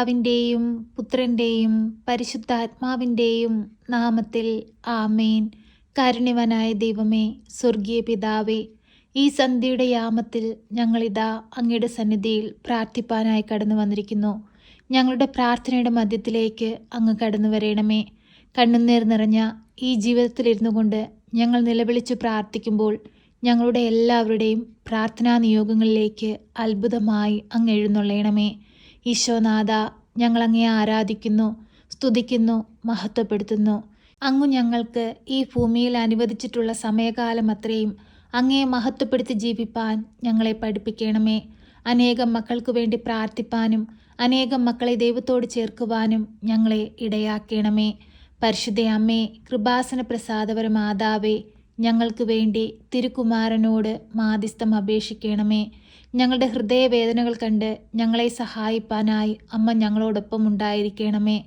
പിതാവിന്റെയും പുത്രന്റെയും പരിശുദ്ധാത്മാവിന്റെയും നാമത്തിൽ ആമേൻ. കാരുണ്യവനായ ദൈവമേ സ്വർഗീയ പിതാവേ ഈ സന്ധ്യയുടെ യാമത്തിൽ ഞങ്ങളിതാ അങ്ങയുടെ സന്നിധിയിൽ പ്രാർത്ഥിപ്പാനായി കടന്നു വന്നിരിക്കുന്നു. ഞങ്ങളുടെ പ്രാർത്ഥനയുടെ മധ്യത്തിലേക്ക് അങ്ങ് കടന്നു വരണമേ. കണ്ണുനീർ നിറഞ്ഞ ഈ ജീവിതത്തിലിരുന്നു കൊണ്ട് ഞങ്ങൾ നിലവിളിച്ചു പ്രാർത്ഥിക്കുമ്പോൾ ഞങ്ങളുടെ എല്ലാവരുടെയും പ്രാർത്ഥനാ നിയോഗങ്ങളിലേക്ക് അത്ഭുതമായി അങ്ങ് എഴുന്നള്ളണമേ. ഈശോനാഥ ഞങ്ങൾ അങ്ങയെ ആരാധിക്കുന്നു സ്തുതിക്കുന്നു മഹത്വപ്പെടുത്തുന്നു. അങ്ങു ഞങ്ങൾക്ക് ഈ ഭൂമിയിൽ അനുവദിച്ചിട്ടുള്ള സമയകാലം അത്രയും അങ്ങേ മഹത്വപ്പെടുത്തി ജീവിപ്പാൻ ഞങ്ങളെ പഠിപ്പിക്കണമേ. അനേകം മക്കൾക്ക് വേണ്ടി പ്രാർത്ഥിപ്പാനും അനേകം മക്കളെ ദൈവത്തോട് ചേർക്കുവാനും ഞങ്ങളെ ഇടയാക്കണമേ. പരിശുദ്ധ അമ്മേ കൃപാസന പ്രസാദപര മാതാവേ ഞങ്ങൾക്ക് വേണ്ടി തിരുക്കുമാരനോട് മാധ്യസ്ഥം അപേക്ഷിക്കണമേ. ഞങ്ങളുടെ ഹൃദയവേദനകൾ കണ്ട് ഞങ്ങളെ സഹായിപ്പാനായി അമ്മ ഞങ്ങളോടൊപ്പം ഉണ്ടായിരിക്കണമേ.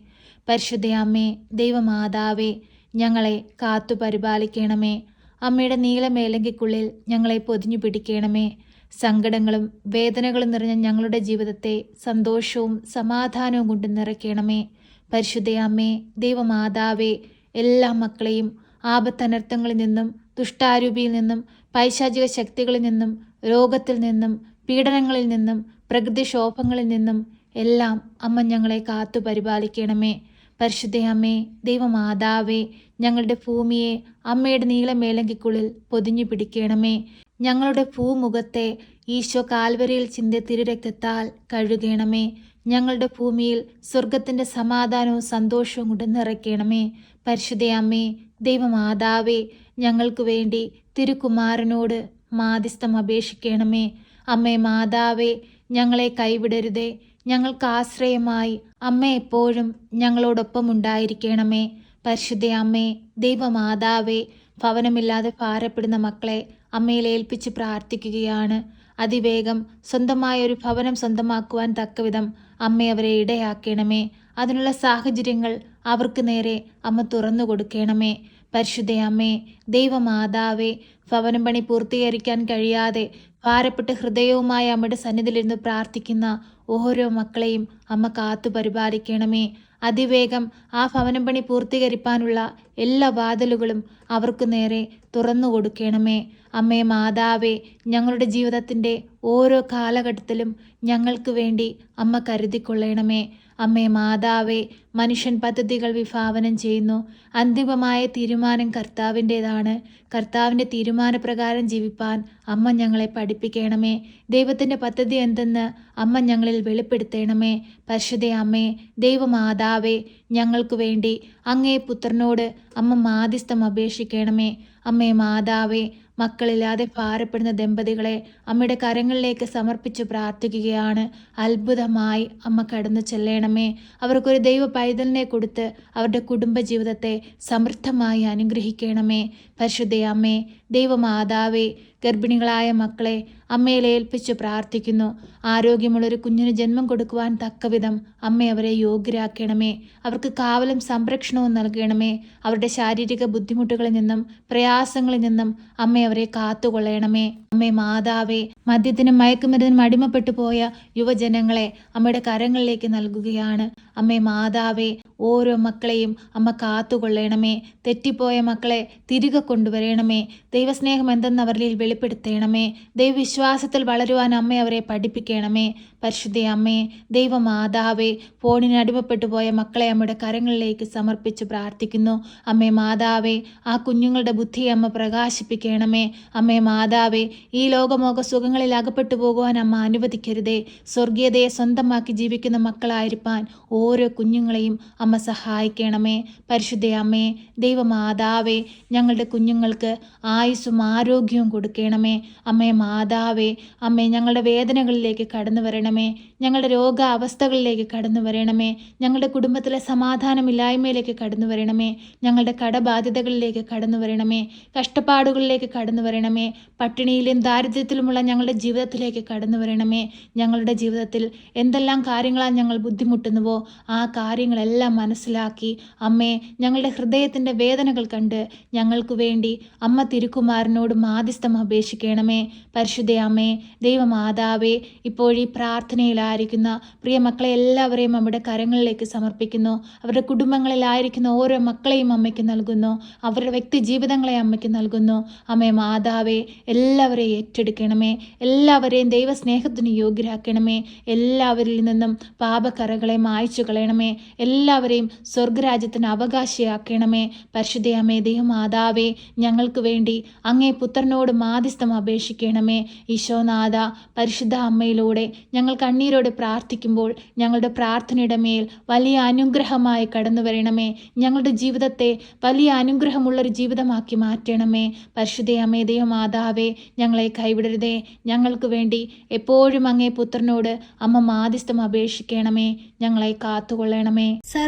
പരിശുദ്ധയമ്മേ ദൈവമാതാവേ ഞങ്ങളെ കാത്തു പരിപാലിക്കണമേ. അമ്മയുടെ നീളമേലങ്കിക്കുള്ളിൽ ഞങ്ങളെ പൊതിഞ്ഞു പിടിക്കണമേ. സങ്കടങ്ങളും വേദനകളും നിറഞ്ഞ ഞങ്ങളുടെ ജീവിതത്തെ സന്തോഷവും സമാധാനവും കൊണ്ട് നിറയ്ക്കണമേ. പരിശുദ്ധയമ്മേ ദൈവമാതാവേ എല്ലാ മക്കളെയും ആപത്തനർത്ഥങ്ങളിൽ നിന്നും ദുഷ്ടാരൂപിയിൽ നിന്നും പൈശാചിക ശക്തികളിൽ നിന്നും രോഗത്തിൽ നിന്നും പീഡനങ്ങളിൽ നിന്നും പ്രകൃതിക്ഷോഭങ്ങളിൽ നിന്നും എല്ലാം അമ്മ ഞങ്ങളെ കാത്തു പരിപാലിക്കണമേ. പരിശുദ്ധയമ്മേ ദൈവമാതാവേ ഞങ്ങളുടെ ഭൂമിയെ അമ്മയുടെ നീളമേലങ്കിക്കുള്ളിൽ പൊതിഞ്ഞു പിടിക്കണമേ. ഞങ്ങളുടെ ഭൂമുഖത്തെ ഈശോ കാൽവരിയിൽ ചിന്തി തിരുരക്തത്താൽ കഴുകണമേ. ഞങ്ങളുടെ ഭൂമിയിൽ സ്വർഗത്തിന്റെ സമാധാനവും സന്തോഷവും കൊണ്ട് നിറയ്ക്കണമേ. പരിശുദ്ധ അമ്മേ ദൈവമാതാവേ ഞങ്ങൾക്ക് വേണ്ടി തിരുക്കുമാരനോട് മാധ്യസ്ഥം അപേക്ഷിക്കണമേ. അമ്മേ മാതാവേ ഞങ്ങളെ കൈവിടരുതേ. ഞങ്ങൾക്ക് ആശ്രയമായി അമ്മ എപ്പോഴും ഞങ്ങളോടൊപ്പം ഉണ്ടായിരിക്കണമേ. പരിശുദ്ധ അമ്മേ ദൈവമാതാവേ ഭവനമില്ലാതെ ഭാരപ്പെടുന്ന മക്കളെ അമ്മയിൽ ഏൽപ്പിച്ച് പ്രാർത്ഥിക്കുകയാണ്. അതിവേഗം സ്വന്തമായ ഒരു ഭവനം സ്വന്തമാക്കുവാൻ തക്കവിധം അമ്മ അവരെ ഇടയാക്കണമേ. അതിനുള്ള സാഹചര്യങ്ങൾ അവർക്ക് നേരെ അമ്മ തുറന്നു കൊടുക്കണമേ പരിശുദ്ധ അമ്മേ ദൈവമാതാവേ ഭവനം പണി പൂർത്തീകരിക്കാൻ കഴിയാതെ ഭാരപ്പെട്ട ഹൃദയവുമായി അമ്മയുടെ സന്നിധിയിലിരുന്ന് പ്രാർത്ഥിക്കുന്ന ഓരോ മക്കളെയും അമ്മ കാത്തു പരിപാലിക്കണമേ. അതിവേഗം ആ ഭവനം പണി പൂർത്തീകരിപ്പാനുള്ള എല്ലാ വാതിലുകളും അവർക്ക് നേരെ തുറന്നു കൊടുക്കണമേ അമ്മേ മാതാവേ ഞങ്ങളുടെ ജീവിതത്തിന്റെ ഓരോ കാലഘട്ടത്തിലും ഞങ്ങൾക്ക് വേണ്ടി അമ്മ കരുതിക്കൊള്ളണമേ. അമ്മേ മാതാവേ മനുഷ്യൻ പദ്ധതികൾ വിഭാവനം ചെയ്യുന്നു. അന്തിമമായ തീരുമാനം കർത്താവിന്റെതാണ്. കർത്താവിന്റെ തീരുമാനപ്രകാരം ജീവിപ്പാൻ അമ്മ ഞങ്ങളെ പഠിപ്പിക്കണമേ. ദൈവത്തിന്റെ പദ്ധതി എന്തെന്ന് അമ്മ ഞങ്ങളിൽ വെളിപ്പെടുത്തണമേ. പരിശുദ്ധ അമ്മേ ദൈവമാതാവേ ഞങ്ങൾക്ക് വേണ്ടി അങ്ങേ പുത്രനോട് അമ്മ മാധ്യസ്ഥം അപേക്ഷിക്കണമേ. അമ്മേ മാതാവേ മക്കളില്ലാതെ ഭാരപ്പെടുന്ന ദമ്പതികളെ അമ്മയുടെ കരങ്ങളിലേക്ക് സമർപ്പിച്ച് പ്രാർത്ഥിക്കുകയാണ്. അത്ഭുതമായി അമ്മ കടന്നു ചെല്ലണമേ. അവർക്കൊരു ദൈവ പൈതലിനെ കൊടുത്ത് അവരുടെ കുടുംബജീവിതത്തെ സമൃദ്ധമായി അനുഗ്രഹിക്കണമേ. പരിശുദ്ധയമ്മേ ദൈവമാതാവേ ഗർഭിണികളായ മക്കളെ അമ്മയിൽ ഏൽപ്പിച്ച് പ്രാർത്ഥിക്കുന്നു. ആരോഗ്യമുള്ളൊരു കുഞ്ഞിന് ജന്മം കൊടുക്കുവാൻ തക്കവിധം അമ്മ അവരെ യോഗ്യരാക്കണമേ. അവർക്ക് കാവലും സംരക്ഷണവും നൽകണമേ. അവരുടെ ശാരീരിക ബുദ്ധിമുട്ടുകളിൽ നിന്നും പ്രയാസങ്ങളിൽ നിന്നും അമ്മ അവരെ കാത്തുകൊള്ളണമേ. അമ്മേ മാതാവേ മദ്യത്തിനും മയക്കുമരുന്നിനും അടിമപ്പെട്ടു പോയ യുവജനങ്ങളെ അമ്മയുടെ കരങ്ങളിലേക്ക് നൽകുകയാണ്. അമ്മേ മാതാവേ ഓരോ മക്കളെയും അമ്മ കാത്തുകൊള്ളണമേ. തെറ്റിപ്പോയ മക്കളെ തിരികെ കൊണ്ടുവരണമേ. ദൈവസ്നേഹം എന്തെന്ന് അവരിൽ വെളിപ്പെടുത്തണമേ. ദൈവവിശ്വാസത്തിൽ വളരുവാൻ അമ്മ അവരെ പഠിപ്പിക്കണമേ. പരിശുദ്ധ അമ്മേ ദൈവമാതാവേ ഫോണിന് അടിമപ്പെട്ടു പോയ മക്കളെ അമ്മയുടെ കരങ്ങളിലേക്ക് സമർപ്പിച്ച് പ്രാർത്ഥിക്കുന്നു. അമ്മേ മാതാവേ ആ കുഞ്ഞുങ്ങളുടെ ബുദ്ധി അമ്മ പ്രകാശിപ്പിക്കണമേ. അമ്മേ മാതാവേ ഈ ലോകമോക സുഖങ്ങളിൽ അകപ്പെട്ടു പോകുവാൻ അമ്മ അനുവദിക്കരുതേ. സ്വർഗീയതയെ സ്വന്തമാക്കി ജീവിക്കുന്ന മക്കളായിരിക്കാൻ ഓരോ കുഞ്ഞുങ്ങളെയും അമ്മ സഹായിക്കണമേ. പരിശുദ്ധയമ്മേ ദൈവമാതാവേ ഞങ്ങളുടെ കുഞ്ഞുങ്ങൾക്ക് ആയുസ്സും ആരോഗ്യവും കൊടുക്കണമേ. അമ്മേ മാതാവേ അമ്മേ ഞങ്ങളുടെ വേദനകളിലേക്ക് കടന്നു വരണമേ. ഞങ്ങളുടെ രോഗാവസ്ഥകളിലേക്ക് കടന്നു വരണമേ. ഞങ്ങളുടെ കുടുംബത്തിലെ സമാധാനമില്ലായ്മയിലേക്ക് കടന്നു വരണമേ. ഞങ്ങളുടെ കടബാധ്യതകളിലേക്ക് കടന്നു വരണമേ. കഷ്ടപ്പാടുകളിലേക്ക് കടന്നു വരണമേ. പട്ടിണിയിലും ദാരിദ്ര്യത്തിലുമുള്ള ഞങ്ങളുടെ ജീവിതത്തിലേക്ക് കടന്നു വരണമേ. ഞങ്ങളുടെ ജീവിതത്തിൽ എന്തെല്ലാം കാര്യങ്ങളാണ് ഞങ്ങൾ ബുദ്ധിമുട്ടുന്നുവോ ആ കാര്യങ്ങളെല്ലാം എല്ലാം മനസ്സിലാക്കി അമ്മേ ഞങ്ങളുടെ ഹൃദയത്തിന്റെ വേദനകൾ കണ്ട് ഞങ്ങൾക്കു വേണ്ടി അമ്മ തിരുക്കുമാരനോട് മാധ്യസ്ഥം അപേക്ഷിക്കണമേ. പരിശുദ്ധ അമ്മേ ദൈവമാതാവേ ഇപ്പോഴീ പ്രാർത്ഥനയിലായിരിക്കുന്ന പ്രിയ മക്കളെ എല്ലാവരെയും നമ്മുടെ കരങ്ങളിലേക്ക് സമർപ്പിക്കുന്നു. അവരുടെ കുടുംബങ്ങളിലായിരിക്കുന്ന ഓരോ മക്കളെയും അമ്മയ്ക്ക് നൽകുന്നു. അവരുടെ വ്യക്തി ജീവിതങ്ങളെ അമ്മയ്ക്ക് നൽകുന്നു. അമ്മേ മാതാവേ എല്ലാവരെയും ഏറ്റെടുക്കണമേ. എല്ലാവരെയും ദൈവസ്നേഹത്തിന് യോഗ്യരാക്കണമേ. എല്ലാവരിൽ നിന്നും പാപക്കറകളെ മായ്ച്ചു കളയണമേ. എല്ലാവരെയും സ്വർഗരാജ്യത്തിന് അവകാശിയാക്കണമേ. പരിശുദ്ധയമേ ദൈവമാതാവേ ഞങ്ങൾക്ക് വേണ്ടി അങ്ങേ പുത്രനോട് മാധ്യസ്ഥം അപേക്ഷിക്കണമേ. ഈശോനാഥ പരിശുദ്ധ അമ്മയിലൂടെ ഞങ്ങൾ കണ്ണീരോട് പ്രാർത്ഥിക്കുമ്പോൾ ഞങ്ങളുടെ പ്രാർത്ഥനയുടെ മേൽ വലിയ അനുഗ്രഹമായി കടന്നു വരണമേ. ഞങ്ങളുടെ ജീവിതത്തെ വലിയ അനുഗ്രഹമുള്ളൊരു ജീവിതമാക്കി മാറ്റണമേ. പരിശുദ്ധയമ്മേ ദൈവമാതാവേ ഞങ്ങളെ കൈവിടരുതേ. ഞങ്ങൾക്ക് വേണ്ടി എപ്പോഴും അങ്ങേ പുത്രനോട് അമ്മ മാധ്യസ്ഥം അപേക്ഷിക്കണമേ. ഞങ്ങളെ കാത്തുകൊള്ളണമേ.